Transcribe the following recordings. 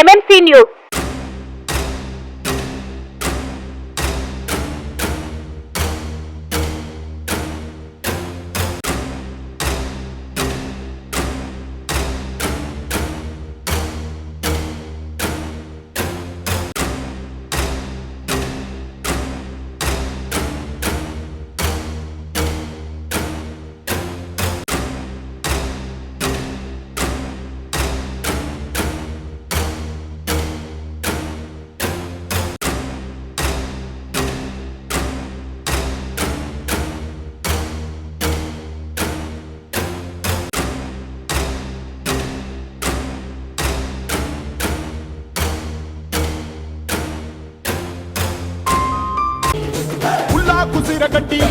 MMC news కట్టి.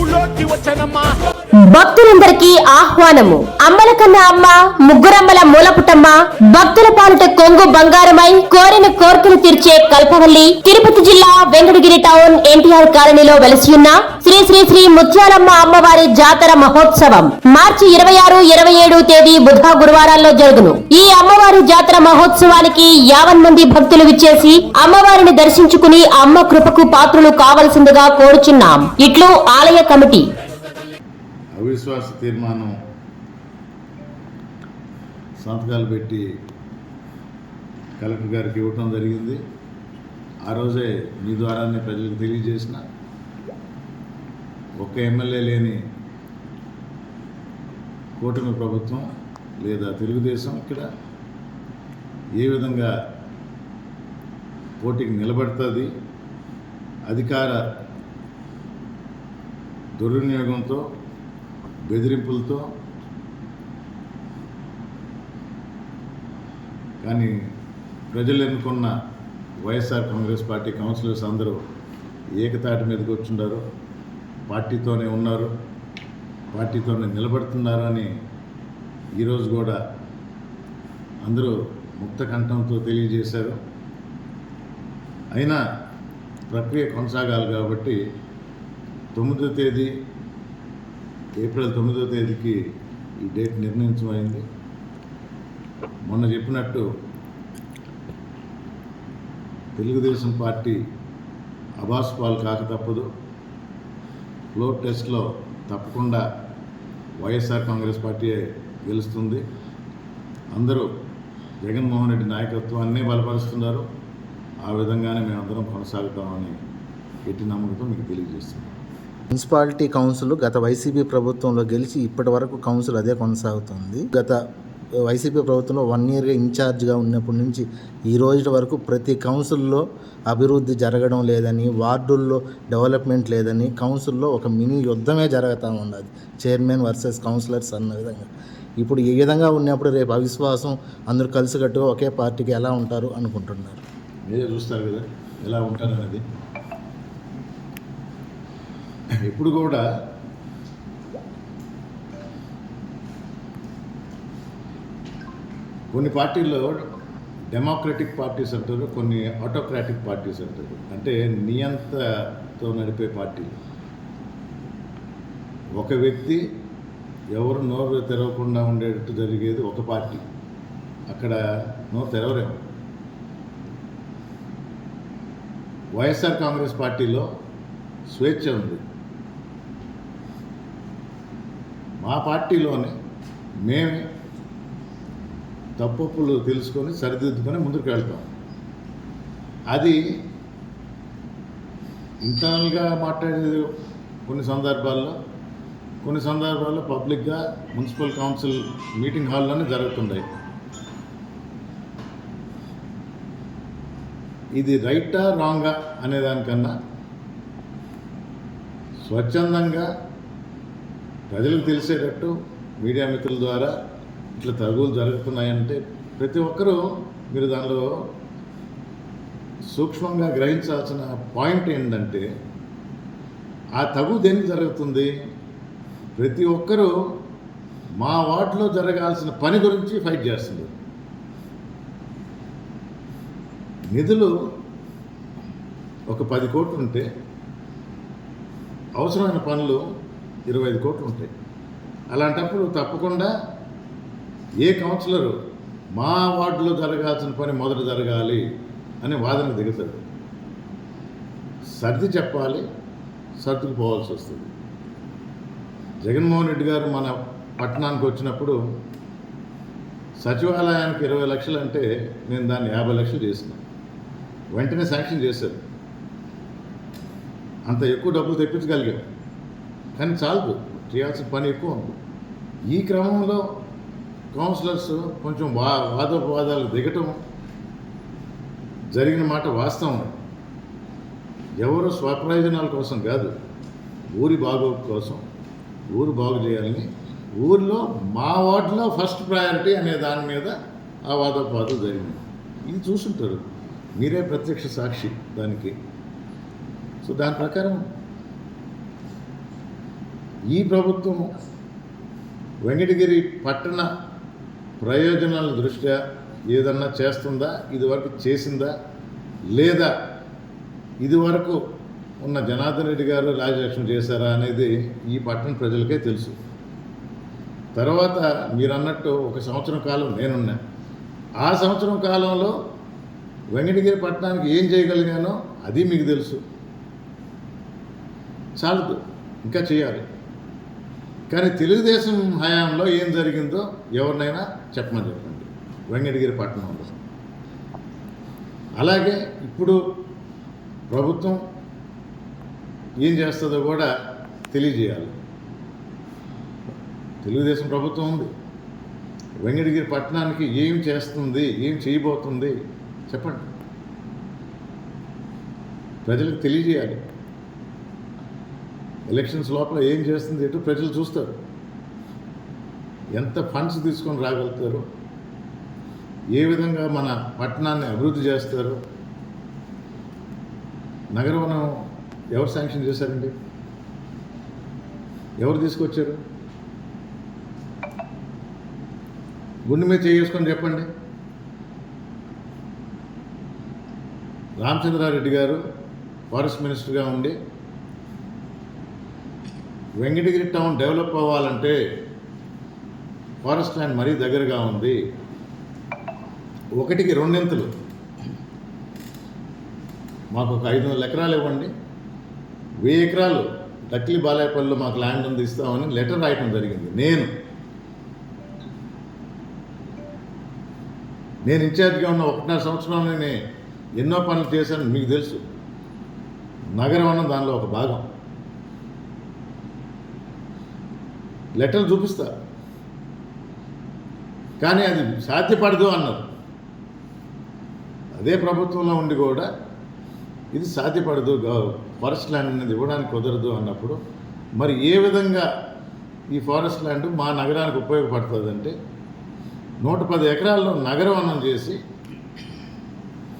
ఊళ్ళోకి వచ్చానమ్మా. భక్తులందరికీ ఆహ్వానము. అమ్మలకన్న అమ్మ ముగ్గురమ్మల మూలపుటమ్మ భక్తుల పాలిట కొంగు బంగారమై కోరిన కోర్కెలు తీర్చే కల్పవల్లి తిరుపతి జిల్లా వెంకటగిరి టౌన్ ఎన్టీఆర్ కాలనీలో వెలసియున్న శ్రీ శ్రీ శ్రీ ముత్యాలమ్మ అమ్మవారి జాతర మహోత్సవం. మార్చి ఇరవై ఆరు ఇరవై ఏడు తేదీ బుధ గురువారాల్లో జరుగును. ఈ అమ్మవారి జాతర మహోత్సవానికి యావన్ మంది భక్తులు విచ్చేసి అమ్మవారిని దర్శించుకుని అమ్మ కృపకు పాత్రులు కావలసిందిగా కోరుచున్నాం. ఇట్లు ఆలయ కమిటీ. అవిశ్వాస తీర్మానం సంతకాలు పెట్టి కలెక్టర్ గారికి ఇవ్వటం జరిగింది. ఆ రోజే మీ ద్వారానే ప్రజలకు తెలియజేసిన ఒక్క ఎమ్మెల్యే లేని కూటమి ప్రభుత్వం లేదా తెలుగుదేశం ఇక్కడ ఏ విధంగా పోటీకి నిలబడుతుంది అధికార దుర్వినియోగంతో బెదిరింపులతో. కానీ ప్రజలు ఎన్నుకున్న వైఎస్ఆర్ కాంగ్రెస్ పార్టీ కౌన్సిలర్స్ అందరూ ఏకతాటి మీదకి వచ్చిండారు. పార్టీతోనే ఉన్నారు. పార్టీతోనే నిలబడుతున్నారు అని ఈరోజు కూడా అందరూ ముక్త కంఠంతో తెలియజేశారు. అయినా ప్రక్రియ కొనసాగాలి కాబట్టి తొమ్మిదో తేదీ ఏప్రిల్ తొమ్మిదో తేదీకి ఈ డేట్ నిర్ణయించమైంది మొన్న చెప్పినట్టు తెలుగుదేశం పార్టీ అబాస్ పాలు కాక తప్పదు. ఫ్లోర్ టెస్ట్లో తప్పకుండా వైఎస్ఆర్ కాంగ్రెస్ పార్టీ గెలుస్తుంది. అందరూ జగన్మోహన్ రెడ్డి నాయకత్వాన్ని బలపరుస్తున్నారు. ఆ విధంగానే మేమందరం కొనసాగుతామని ఎట్టి నమ్మకంతో మీకు తెలియజేస్తున్నాం. మున్సిపాలిటీ కౌన్సిల్ గత వైసీపీ ప్రభుత్వంలో గెలిచి ఇప్పటి వరకు కౌన్సిల్ అదే కొనసాగుతుంది. గత వైసీపీ ప్రభుత్వంలో వన్ ఇయర్గా ఇన్ఛార్జ్గా ఉన్నప్పటి నుంచి ఈ రోజు వరకు ప్రతి కౌన్సిల్లో అభివృద్ధి జరగడం లేదని వార్డుల్లో డెవలప్మెంట్ లేదని కౌన్సిల్లో ఒక మినీ యుద్ధమే జరుగుతూ ఉన్నది. చైర్మన్ వర్సెస్ కౌన్సిలర్స్ అన్న విధంగా. ఇప్పుడు ఈ విధంగా ఉన్నప్పుడు రేపు అవిశ్వాసం అందరూ కలిసికట్టుగా ఒకే పార్టీకి ఎలా ఉంటారు అనుకుంటున్నారు? మీరే చూస్తారు కదా ఎలా ఉంటారనేది ఇప్పుడు కూడా కొన్ని పార్టీల్లో డెమోక్రటిక్ పార్టీస్ అంటారు కొన్ని ఆటోక్రాటిక్ పార్టీస్ అంటారు. అంటే నియంతతో నడిపే పార్టీలు. ఒక వ్యక్తి ఎవరు నోరు తెరవకుండా ఉండేటట్టు జరిగేది ఒక పార్టీ. అక్కడ నోరు తెరవరేమో వైఎస్ఆర్ కాంగ్రెస్ పార్టీలో స్వేచ్ఛ ఉంది. మా పార్టీలోనే మేమే తప్పులు తెలుసుకొని సరిదిద్దుకొని ముందుకు వెళ్తాం. అది ఇంటర్నల్గా మాట్లాడేది కొన్ని సందర్భాల్లో కొన్ని సందర్భాల్లో పబ్లిక్గా మున్సిపల్ కౌన్సిల్ మీటింగ్ హాల్లోనే జరుగుతుంటాయి ఇది రైటా రాంగా అనేదానికన్నా స్వచ్ఛందంగా ప్రజలకు తెలిసేటట్టు మీడియా మిత్రుల ద్వారా ఇట్లా తగులు జరుగుతున్నాయంటే ప్రతి ఒక్కరూ మీరు దానిలో సూక్ష్మంగా గ్రహించాల్సిన పాయింట్ ఏంటంటే ఆ తగు దేనికి జరుగుతుంది? ప్రతి ఒక్కరూ మా వార్డులో జరగాల్సిన పని గురించి ఫైట్ చేస్తుంది. నిధులు ఒక పది కోట్లు ఉంటే అవసరమైన పనులు ఇరవై ఐదు కోట్లు ఉంటాయి. అలాంటప్పుడు తప్పకుండా ఏ కౌన్సిలరు మా వార్డులో జరగాల్సిన పని మొదట జరగాలి అని వాదన దిగుతాడు సర్ది చెప్పాలి సర్దుకు పోవాల్సి వస్తుంది. జగన్మోహన్ రెడ్డి గారు మన పట్టణానికి వచ్చినప్పుడు సచివాలయానికి ఇరవై లక్షలు అంటే నేను దాన్ని యాభై లక్షలు చేసినాను వెంటనే శాంక్షన్ చేశారు. అంత ఎక్కువ డబ్బులు తెప్పించగలిగాం. కానీ చాలదు. చేయాల్సిన పని ఎక్కువ ఉంది. ఈ క్రమంలో కౌన్సిలర్స్ కొంచెం వా వాదోపవాదాలు దిగటం జరిగిన మాట వాస్తవం. ఎవరు స్వప్రయోజనాల కోసం కాదు ఊరి బాగు కోసం. ఊరు బాగు చేయాలని. ఊరిలో మా వార్డులో ఫస్ట్ ప్రయారిటీ అనే దాని మీద ఆ వాదోపవాదం జరిగింది ఇది చూసుంటారు. మీరే ప్రత్యక్ష సాక్షి దానికి. సో దాని ప్రకారం ఈ ప్రభుత్వం వెంకటగిరి పట్టణ ప్రయోజనాల దృష్ట్యా ఏదన్నా చేస్తుందా? ఇదివరకు చేసిందా? లేదా ఇదివరకు ఉన్న జనార్దన్ రెడ్డి గారు రాజలక్ష్మి చేశారా అనేది ఈ పట్టణ ప్రజలకే తెలుసు. తర్వాత మీరు అన్నట్టు ఒక సంవత్సరం కాలం నేనున్నా. ఆ సంవత్సరం కాలంలో వెంకటగిరి పట్టణానికి ఏం చేయగలిగానో అది మీకు తెలుసు. చాలదు ఇంకా చేయాలి. కానీ తెలుగుదేశం హయాంలో ఏం జరిగిందో ఎవరినైనా చెప్పమని చెప్పండి. వెంకటగిరి పట్టణంలో అలాగే ఇప్పుడు ప్రభుత్వం ఏం చేస్తుందో కూడా తెలియజేయాలి. తెలుగుదేశం ప్రభుత్వం ఉంది. వెంకటగిరి పట్టణానికి ఏం చేస్తుంది ఏం చేయబోతుంది చెప్పండి. ప్రజలకు తెలియజేయాలి. ఎలక్షన్స్ లోపల ఏం చేస్తుంది ఎటు ప్రజలు చూస్తారు. ఎంత ఫండ్స్ తీసుకొని రాగలుగుతారు? ఏ విధంగా మన పట్టణాన్ని అభివృద్ధి చేస్తారు? నగరవనం ఎవరు శాంక్షన్ చేశారండి? ఎవరు తీసుకొచ్చారు? గుండె మీద చేసుకొని చెప్పండి. రామచంద్రారెడ్డి గారు ఫారెస్ట్ మినిస్టర్గా ఉండి వెంకటగిరి టౌన్ డెవలప్ అవ్వాలంటే ఫారెస్ట్ ల్యాండ్ మరీ దగ్గరగా ఉంది. ఒకటికి రెండింతలు. మాకు ఒక ఐదు వందల ఎకరాలు ఇవ్వండి. వెయ్యి ఎకరాలు డక్లి బాలాయపల్లిలో మాకు ల్యాండ్ ఉంది ఇస్తామని లెటర్ రాయటం జరిగింది. నేను. నేను ఇన్ఛార్జ్గా ఉన్న ఒకటిన్నర సంవత్సరంలోనే ఎన్నో పనులు చేశాను మీకు తెలుసు. నగరవనం దానిలో ఒక భాగం. లెటర్లు చూపిస్తా. కానీ అది సాధ్యపడదు అన్నారు. అదే ప్రభుత్వంలో ఉండి కూడా ఇది సాధ్యపడదు ఫారెస్ట్ ల్యాండ్ అనేది ఇవ్వడానికి కుదరదు అన్నప్పుడు మరి ఏ విధంగా ఈ ఫారెస్ట్ ల్యాండ్ మా నగరానికి ఉపయోగపడుతుందంటే నూట పది ఎకరాల్లో నగరవనం చేసి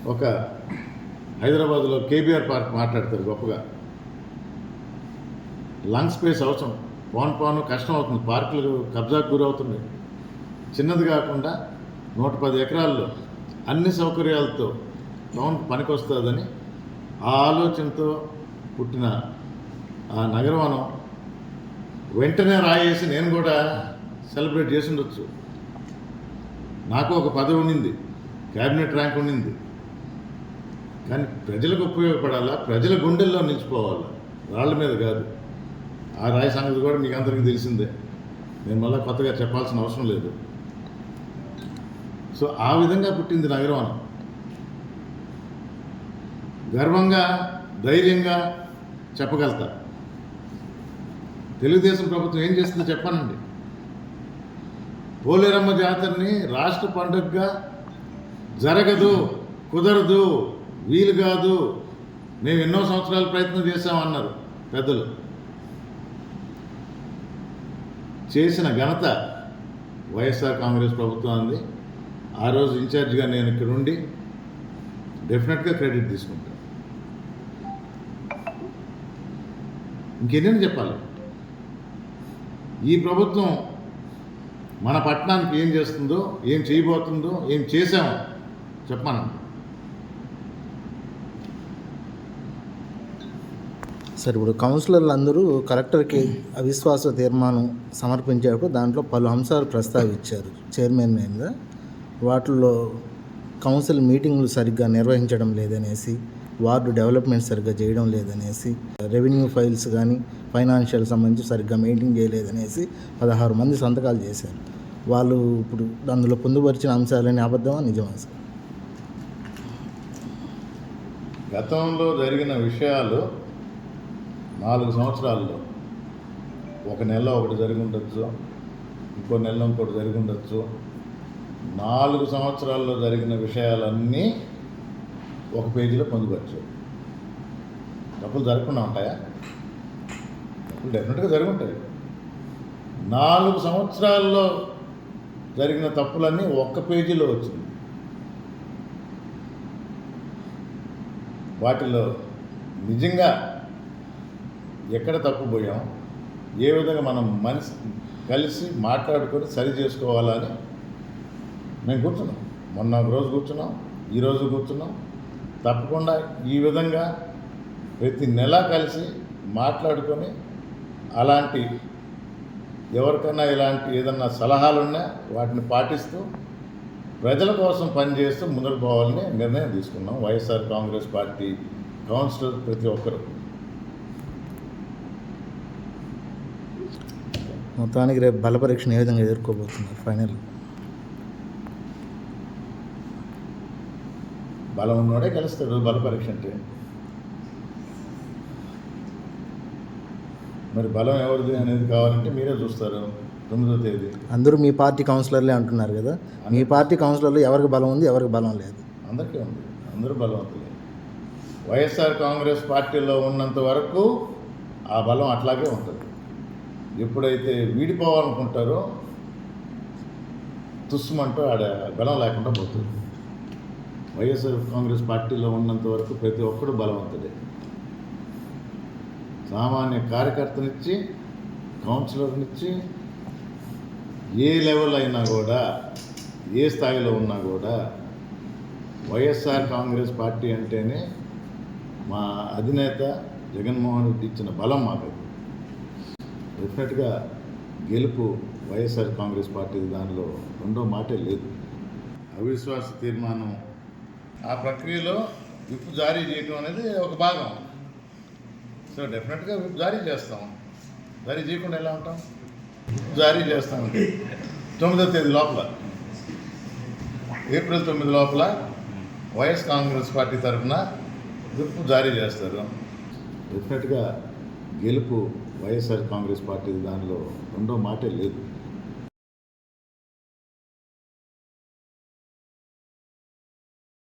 ఒక హైదరాబాద్లో కేబీఆర్ పార్క్ మాట్లాడతారు గొప్పగా. లంగ్ స్పేస్ అవసరం. పోను పోను కష్టం అవుతుంది పార్కులు కబ్జాకు గురవుతున్నాయి. చిన్నది కాకుండా నూట పది ఎకరాల్లో అన్ని సౌకర్యాలతో టౌన్ పనికొస్తుందని ఆ ఆలోచనతో పుట్టిన ఆ నగరవనం వెంటనే రాయేసి నేను కూడా సెలబ్రేట్ చేసి ఉండొచ్చు. నాకు ఒక పదవి ఉండింది. క్యాబినెట్ ర్యాంక్ ఉండింది. కానీ ప్రజలకు ఉపయోగపడాలా? ప్రజల గుండెల్లో నిలిచిపోవాలా? రాళ్ళ మీద కాదు. ఆ రాయి సంగతి కూడా మీకు అందరికీ తెలిసిందే. నేను మళ్ళీ కొత్తగా చెప్పాల్సిన అవసరం లేదు. సో ఆ విధంగా పుట్టింది నగరవనం గర్వంగా ధైర్యంగా చెప్పగలుగుతా. తెలుగుదేశం ప్రభుత్వం ఏం చేస్తుందో చెప్పానండి. పోలేరమ్మ జాతరని రాష్ట్ర పండుగగా జరగదు కుదరదు వీలు కాదు. మేము ఎన్నో సంవత్సరాలు ప్రయత్నం చేశామన్నారు పెద్దలు. చేసిన ఘనత వైఎస్ఆర్ కాంగ్రెస్ ప్రభుత్వం అంది. ఆ రోజు ఇన్ఛార్జ్గా నేను ఇక్కడ ఉండి డెఫినెట్గా క్రెడిట్ తీసుకుంటాను. ఇంకెన్ని చెప్పాలి? ఈ ప్రభుత్వం మన పట్టణానికి ఏం చేస్తుందో ఏం చేయబోతుందో ఏం చేశామో చెప్పమనండి. సరే ఇప్పుడు కౌన్సిలర్లు అందరూ కలెక్టర్కి అవిశ్వాస తీర్మానం సమర్పించేటప్పుడు దాంట్లో పలు అంశాలు ప్రస్తావించారు చైర్మన్ మీద. వాటిల్లో కౌన్సిల్ మీటింగ్లు సరిగ్గా నిర్వహించడం లేదనేసి వార్డు డెవలప్మెంట్ సరిగ్గా చేయడం లేదనేసి రెవెన్యూ ఫైల్స్ కానీ ఫైనాన్షియల్ సంబంధించి సరిగ్గా మెయింటైన్ చేయలేదనేసి పదహారు మంది సంతకాలు చేశారు. వాళ్ళు ఇప్పుడు అందులో పొందుపరిచిన అంశాలని అబద్ధమా? నిజమా సార్? గతంలో జరిగిన విషయాలు నాలుగు సంవత్సరాల్లో ఒక నెల ఒకటి జరిగి ఉండొచ్చు ఇంకో నెల ఇంకోటి జరిగి ఉండొచ్చు నాలుగు సంవత్సరాల్లో జరిగిన విషయాలన్నీ ఒక పేజీలో పొందుపరచు తప్పులు జరగకుండా ఉంటాయా? తప్పులు డెఫినెట్గా జరిగి ఉంటాయి నాలుగు సంవత్సరాల్లో జరిగిన తప్పులన్నీ ఒక్క పేజీలో వచ్చింది. వాటిలో నిజంగా ఎక్కడ తప్పుపోయాం ఏ విధంగా మనం మనిషి కలిసి మాట్లాడుకొని సరి చేసుకోవాలని మేము కూర్చున్నాం. మొన్న ఒక రోజు కూర్చున్నాం ఈరోజు కూర్చున్నాం. తప్పకుండా ఈ విధంగా ప్రతి నెల కలిసి మాట్లాడుకొని అలాంటి ఎవరికైనా ఇలాంటి ఏదన్నా సలహాలున్నా వాటిని పాటిస్తూ ప్రజల కోసం పనిచేస్తూ ముందుకు పోవాలని నిర్ణయం తీసుకున్నాం. వైఎస్ఆర్ కాంగ్రెస్ పార్టీ కౌన్సిలర్ ప్రతి ఒక్కరు. మొత్తానికి రేపు బల పరీక్షను ఏ విధంగా ఎదుర్కోబోతున్నారు ఫైనల్? బలం ఉన్నోడే గెలుస్తాడు బల పరీక్ష అంటే. మరి బలం ఎవరిది అనేది కావాలంటే మీరే చూస్తారు తొమ్మిదో తేదీ. అందరూ మీ పార్టీ కౌన్సిలర్లే అంటున్నారు కదా. మీ పార్టీ కౌన్సిలర్లు ఎవరికి బలం ఉంది ఎవరికి బలం లేదు? అందరికీ ఉంది. అందరూ బలవంతులే. వైఎస్ఆర్ కాంగ్రెస్ పార్టీలో ఉన్నంత వరకు ఆ బలం అట్లాగే ఉంటుంది. ఎప్పుడైతే వీడిపోవాలనుకుంటారో తుస్సుమంటూ ఆడ బలం లేకుండా పోతుంది. వైఎస్ఆర్ కాంగ్రెస్ పార్టీలో ఉన్నంత వరకు ప్రతి ఒక్కడు బలవంతుడే. సామాన్య కార్యకర్తనిచ్చి కౌన్సిలర్నిచ్చి ఏ లెవెల్ అయినా కూడా ఏ స్థాయిలో ఉన్నా కూడా వైఎస్ఆర్ కాంగ్రెస్ పార్టీ అంటేనే మా అధినేత జగన్మోహన్ రెడ్డి ఇచ్చిన బలం మాకు డెఫినెట్గా గెలుపు వైఎస్ఆర్ కాంగ్రెస్ పార్టీ దానిలో రెండో మాటే లేదు. అవిశ్వాస తీర్మానం ఆ ప్రక్రియలో విప్ జారీ చేయటం అనేది ఒక భాగం. సో డెఫినెట్గా విప్ జారీ చేస్తాం. జారీ చేయకుండా ఎలా ఉంటాం? జారీ చేస్తామండి తొమ్మిదో తేదీ లోపల. ఏప్రిల్ తొమ్మిది లోపల వైఎస్ కాంగ్రెస్ పార్టీ తరఫున విప్ జారీ చేస్తారు. డెఫినెట్గా గెలుపు వైఎస్ఆర్ కాంగ్రెస్ పార్టీ దానిలో రెండో మాటే లేదు.